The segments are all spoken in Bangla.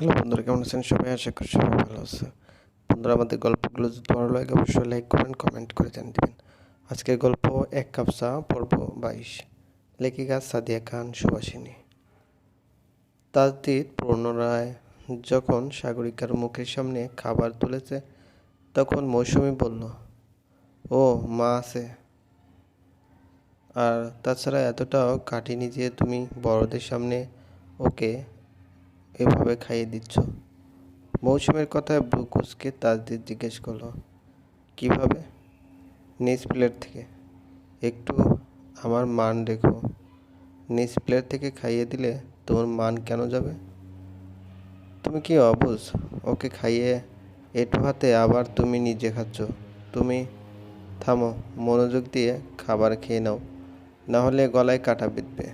হ্যালো বন্ধুরা, কেমন আছেন সবাই? আশা করি সবাই ভালো আছে। বন্ধুরা, আমাদের গল্পগুলো যদি ভালো লাগে, অবশ্যই লাইক করবেন কমেন্ট করে জানিয়ে দেবেন। আজকের গল্প, এক কাপ চা, পর্ব বাইশ। লেখিকা সাদিয়া খান সুভাষিনী। তাজদিদ পুনরায় যখন সাগরিকার মুখের সামনে খাবার তুলেছে, তখন মৌসুমি বলল, ও, মা আছে। আর তাছাড়া এতটাও কাটিনি যে তুমি বড়দের সামনে ওকে এভাবে খাইয়ে দিচ্ছ? মৌসুমের কথায় ব্রুকুসকে তাজদিদ জিজ্ঞেস করল, কীভাবে? নিজ প্লেট থেকে। একটু আমার মান রেখো নিজ প্লেট থেকে খাইয়ে দিলে তোমার মান কেন যাবে? তুমি কি অবুঝ? ওকে খাইয়ে এটু হাতে আবার তুমি নিজে খাচ্ছ। তুমি থামো, মনোযোগ দিয়ে খাবার খেয়ে নাও। না হলে গলায় কাটা বিঁধবে।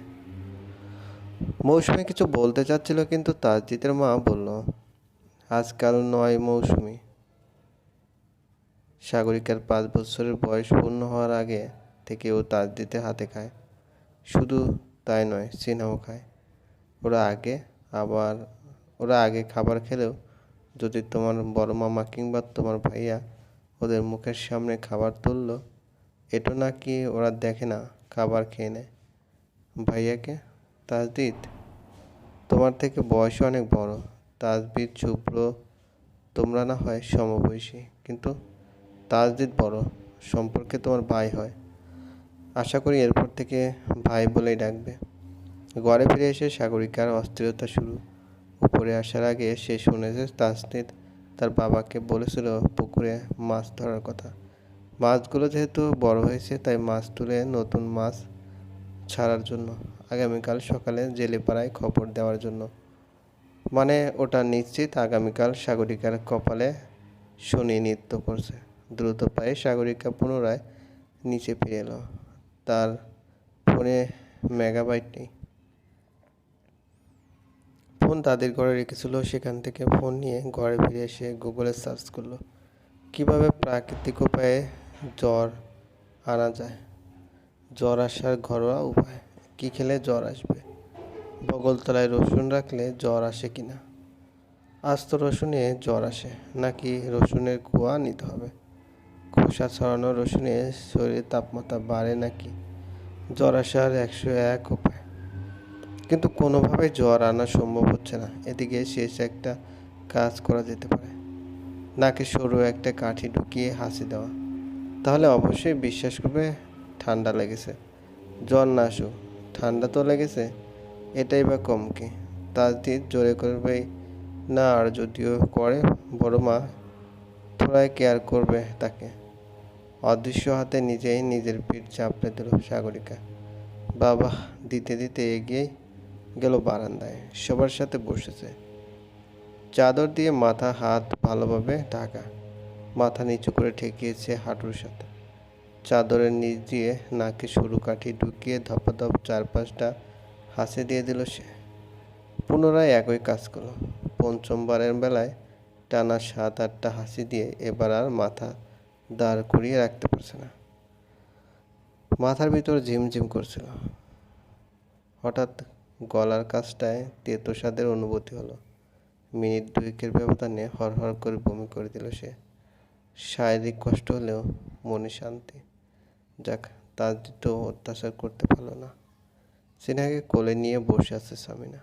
মৌসুমি কিছু বলতে চাচ্ছিল, কিন্তু তাজদিদের মা বলল, আজকাল নয় মৌসুমি। সাগরিকার পাঁচ বছরের বয়স পূর্ণ হওয়ার আগে থেকে ও তাজদিতে হাতে খায়। শুধু তাই নয় সিনেও খায়। ওরা আগে আবার, ওরা আগে খাবার খেলেও যদি তোমার বড় মামা কিংবা তোমার ভাইয়া ওদের মুখের সামনে খাবার তুললো, এটা নাকি ওরা দেখে না, খাবার খেয়ে নেয়। ভাইয়াকে তাজদিদ, তোমার থেকে বয়স অনেক বড়। তাজবিদ, শুভ্র, তোমরা না হয় সমবয়সী, কিন্তু তাজদিদ বড়। সম্পর্কে তোমার ভাই হয়। আশা করি এরপর থেকে ভাই বলেই ডাকবে। ঘরে ফিরে এসে সাগরিকার অস্থিরতা শুরু। উপরে আসার আগে সে শুনেছে তাজদিদ তার বাবাকে বলেছিল পুকুরে মাছ ধরার কথা। মাছগুলো যেহেতু বড় হয়েছে, তাই মাছ তুলে নতুন মাছ ছাড়ার জন্য। আগামীকাল সকালে জেলেপাড়ায় খবর দেওয়ার জন্য। মানে ওটা নিশ্চিত আগামীকাল সাগরিকার কপালে শনি নৃত্য করছে। দ্রুত পায়ে সাগরিকা পুনরায় নিচে ফিরে এলো। তার ফোনে মেগাবাইট নেই ফোন তাদের ঘরে রেখেছিল, সেখান থেকে ফোন নিয়ে ঘরে ফিরে এসে গুগলে সার্চ করল, কীভাবে প্রাকৃতিক উপায়ে জ্বর আনা যায়? জ্বর আসার ঘরোয়া উপায়। কী খেলে জ্বর আসবে। বগলতলায় রসুন রাখলে জ্বর আসে কি না আস্ত রসুনে জ্বর আসে, নাকি রসুনের কুয়া নিতে হবে? খোসা ছড়ানো রসুনে শরীরের তাপমাত্রা বাড়ে নাকি? জ্বর আসার একশো এক উপায়। কিন্তু কোনোভাবে জ্বর আনা সম্ভব হচ্ছে না। এদিকে শেষ একটা কাজ করা যেতে পারে। নাকে সরু একটা কাঠি ঢুকিয়ে হাসি দেওয়া। তাহলে অবশ্যই বিশ্বাস করবে ঠান্ডা লেগেছে। জ্বর না আসুক। ঠান্ডা তো লেগেছে, এটাই বা কম কি? তাজদিদ জোরে করবে না, আর যদিও করে, বড় মা থোড়াই কেয়ার করবে তাকে। অদৃশ্য হাতে নিজেই নিজের পিঠ চাপড়ে দিল সাগরিকা। বাবা, দিতে দিতে এগিয়ে গেল বারান্দায়, সবার সাথে বসেছে। চাদর দিয়ে মাথা হাত ভালোভাবে ঢাকা, মাথা নিচু করে ঠেকিয়েছে হাঁটুর সাথে। চাদরের নিচ দিয়ে নাকে সরু কাঠি ঢুকিয়ে ধপাধপ চার পাঁচটা হাসি দিয়ে দিল সে। পুনরায় একই কাজ করল। পঞ্চমবারের বেলায় টানা সাত, আটটা হাসি দিয়ে এবার আর মাথা দাঁড় করিয়ে রাখতে পারছে না। মাথার ভিতর ঝিমঝিম করছিল। হঠাৎ গলার কাজটায় তেতো স্বাদের অনুভূতি হলো। মিনিট দুয়েকের ব্যবধানে হরহর করে বমি করে দিল সে। শারীরিক কষ্ট হলেও মনে শান্তি যাক তার তো অত্যাচার করতে পারল না। সিনহাকে কোলে নিয়ে বসে আছে সামিনা।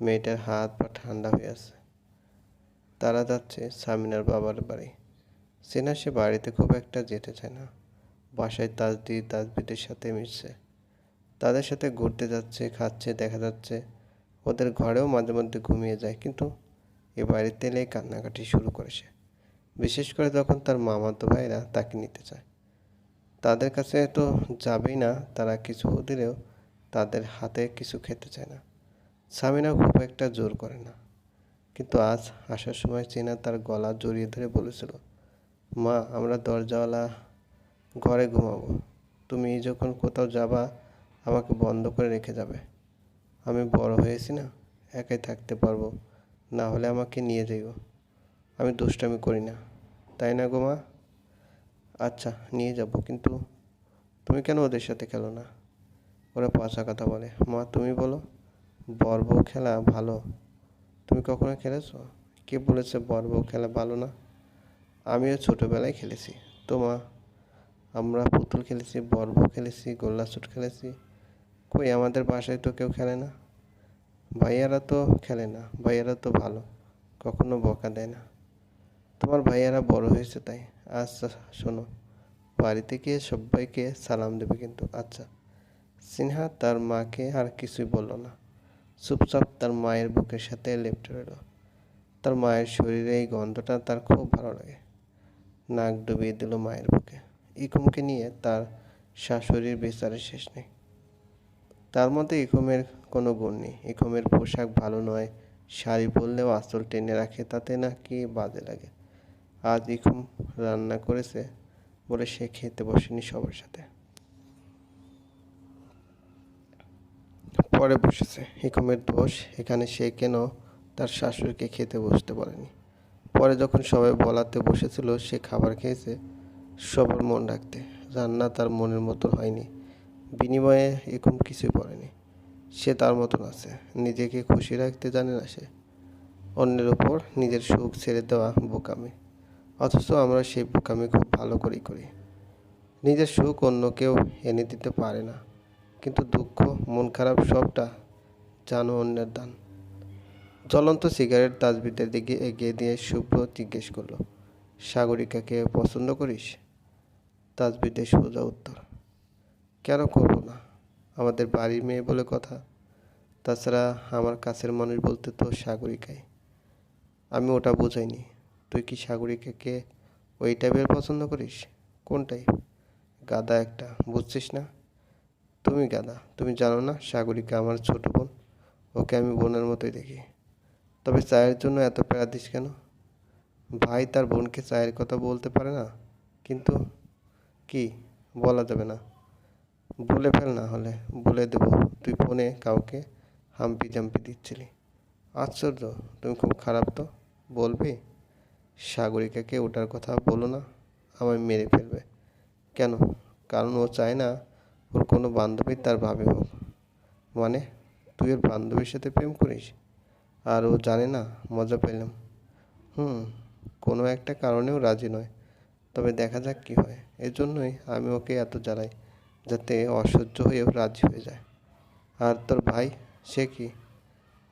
মেয়েটার হাত পা ঠান্ডা হয়ে আছে। তারা যাচ্ছে সামিনার বাবার বাড়ি। সিনহা সে বাড়িতে খুব একটা যেতে চায় না। বাসায় তাজদি তাজবিদের সাথে মিশছে। তাদের সাথে ঘুরতে যাচ্ছে, খাচ্ছে, দেখা যাচ্ছে। ওদের ঘরেও মাঝে মধ্যে ঘুমিয়ে যায়, কিন্তু এ বাড়িতে এলেই কান্নাকাটি শুরু করেছে বিশেষ করে তখন তার মামাতো ভাইরা তাকে নিতে চায়। তাদের কাছে তো যাবেই না, তারা কিছু দিলেও তাদের হাতে কিছু খেতে চায় না। সামিনা খুব একটা জোর করে না। কিন্তু আজ আসার সময় চেনা তার গলা জড়িয়ে ধরে বলেছিল, মা, আমরা দরজাওয়ালা ঘরে ঘুমাবো। তুমি যখন কোথাও যাবা, আমাকে বন্ধ করে রেখে যাবে। আমি বড় হয়েছি না, একাই থাকতে পারব। না হলে আমাকে নিয়ে যাইও। আমি দুষ্টামি করি না। তাই না গো মা? আচ্ছা নিয়ে যাব। কিন্তু তুমি কেন ওদের সাথে খেলো না? ওরা পচা কথা বলে। মা, তুমি বলো বর বউ খেলা ভালো? তুমি কখনো খেলেছো? কে বলেছে বড় বউ খেলা ভালো না? আমিও ছোটোবেলায় খেলেছি। তো মা, আমরা পুতুল খেলেছি বড় বউ খেলেছি, গোল্লা ছুট খেলেছি। কই, আমাদের বাসায় তো কেউ খেলে না? ভাইয়ারা তো খেলে না। ভাইয়ারা তো ভালো, কখনো বকা দেয় না। তোমার ভাইয়ারা বড় হয়েছে তাই। আচ্ছা শোনো। বাড়িতে গিয়ে সবাইকে সালাম দেবে কিন্তু। আচ্ছা সিনহা তার মাকে আর কিছুই বলল না। চুপচাপ তার মায়ের বুকের সাথে লেপটে রইল। তার মায়ের শরীরে এই গন্ধটা তার খুব ভালো লাগে। নাক ডুবিয়ে দিল মায়ের বুকে। ইকুমকে নিয়ে তার শাশুড়ির বিচারের শেষ নেই। তার মধ্যে ইকুমের কোনো গুণ নেই। ইকুমের পোশাক ভালো নয়। শাড়ি পরলেও আঁচল টেনে রাখে, তাতে নাকি বাজে লাগে। আজ ইকুম রান্না করেছে বলে সে খেতে বসেনি সবার সাথে। পরে বসেছে। হিকুমের দোষ, এখানে সে কেন তার শাশুড়িকে খেতে বসতে বলেনি? পরে যখন সবাই বলাতে বসেছিল, সে খাবার খেয়েছে সবার মন রাখতে। রান্না তার মনের মতো হয়নি। বিনিময়ে এরকম কিছুই পড়েনি। সে তার মতন আছে। নিজেকে খুশি রাখতে জানে না সে। অন্যের ওপর নিজের সুখ ছেড়ে দেওয়া বোকামি। অথচ আমরা সেই বোকামি খুব ভালো করেই করি। নিজের সুখ অন্য কেউ এনে দিতে পারে না। কিন্তু দুঃখ, মন খারাপ সবটা জানো অন্যের দান। জ্বলন্ত সিগারেট তাজবিদের দিকে এগিয়ে দিয়ে শুভ্র জিজ্ঞেস করল সাগরিকাকে পছন্দ করিস? তাজবিদের সোজা উত্তর, কেন করব না? আমাদের বাড়ির মেয়ে বলে কথা। তাছাড়া আমার কাছের মানুষ বলতে তো সাগরিকাই। আমি ওটা বোঝাইনি। তুই কি সাগরিকাকে ওই টাইপের পছন্দ করিস? কোন টাইপ গাদা একটা, বুঝছিস না? তুমি গাদা, তুমি জানো না সাগরিকা আমার ছোট বোন? ওকে আমি বোনের মতোই দেখি। তবে চায়ের জন্য এত প্যারা দিস কেন? ভাই তার বোনকে চায়ের কথা বলতে পারে না, কিন্তু কি? বলা যাবে না। বলে ফেল না হলে, বলে দেবো, তুই ফোনে কাউকে হাম্পি জাম্পি দিচ্ছিলি। আশ্চর্য, তুমি খুব খারাপ তো? বলবি? সাগরিকাকে ওটার কথা বলো না, আমায় মেরে ফেলবে। কেন? কারণ ও চায় না ওর কোনো বান্ধবী তার ভাবে হোক। মানে তুই ওর বান্ধবীর সাথে প্রেম করিস? আর ও জানে না, মজা পেলাম। হুম, কোনো একটা কারণেও রাজি নয়। তবে দেখা যাক কী হয়। এজন্যই আমি ওকে এত জ্বালাই, যাতে অসহ্য হয়েও রাজি হয়ে যায়। আর তোর ভাই, সে কি?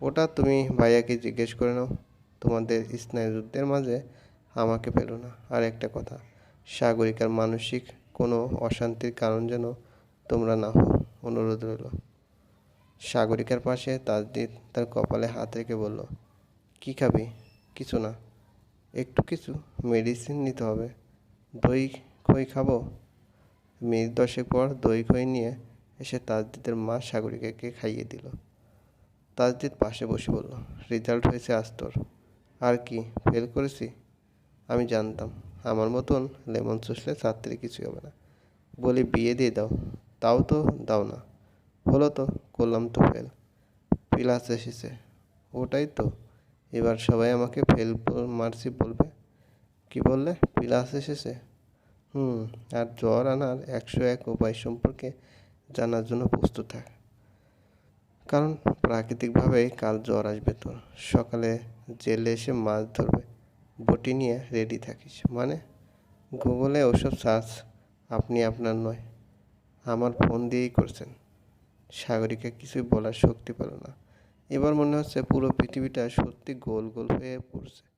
ওটা তুমি ভাইয়াকে জিজ্ঞেস করে নাও। তোমাদের স্নায়ুযুদ্ধের মাঝে আমাকে পেল না। আর একটা কথা, সাগরিকার মানসিক কোনো অশান্তির কারণ যেন তোমরা না হো অনুরোধ রইল। সাগরিকার পাশে তাজদিদ তার কপালে হাত রেখে বলল, কী খাবি? কিছু না। একটু কিছু মেডিসিন নিতে হবে। দই, খই খাব? মিনিট দশেক পর দই, খই নিয়ে এসে তাজদিদের মা সাগরিকাকে খাইয়ে দিল। তাজদিদ পাশে বসে বলল, রেজাল্ট হয়েছে আস্তর আর কি ফেল করেছি? আমি জানতাম। আমার মতন লেমন চুষলে ছাত্রী কিছুই হবে না। বলি, বিয়ে দিয়ে দাও। তাও তো দাও না। হলো তো, করলাম তো ফেল প্লাস এসেছে। ওটাই তো। এবার সবাই আমাকে ফেল মারছি বলবে? কি বললে? প্লাস এসেছে। হুম, আর জ্বর আনার একশো এক উপায় সম্পর্কে জানার জন্য প্রস্তুত থাক। কারণ প্রাকৃতিকভাবেই কাল জ্বর আসবে তোর। সকালে জেলে এসে মাছ ধরবে। বটি নিয়ে রেডি থাকিস। মানে? গুগলে ওসব সার্চ আপনি আপনার নয়। আমার ফোন দিয়েই করছেন। সাগরিকা কিছুই বলার শক্তি পেল না। এবার মনে হচ্ছে পুরো পৃথিবীটা সত্যি গোল গোল হয়ে পড়ছে।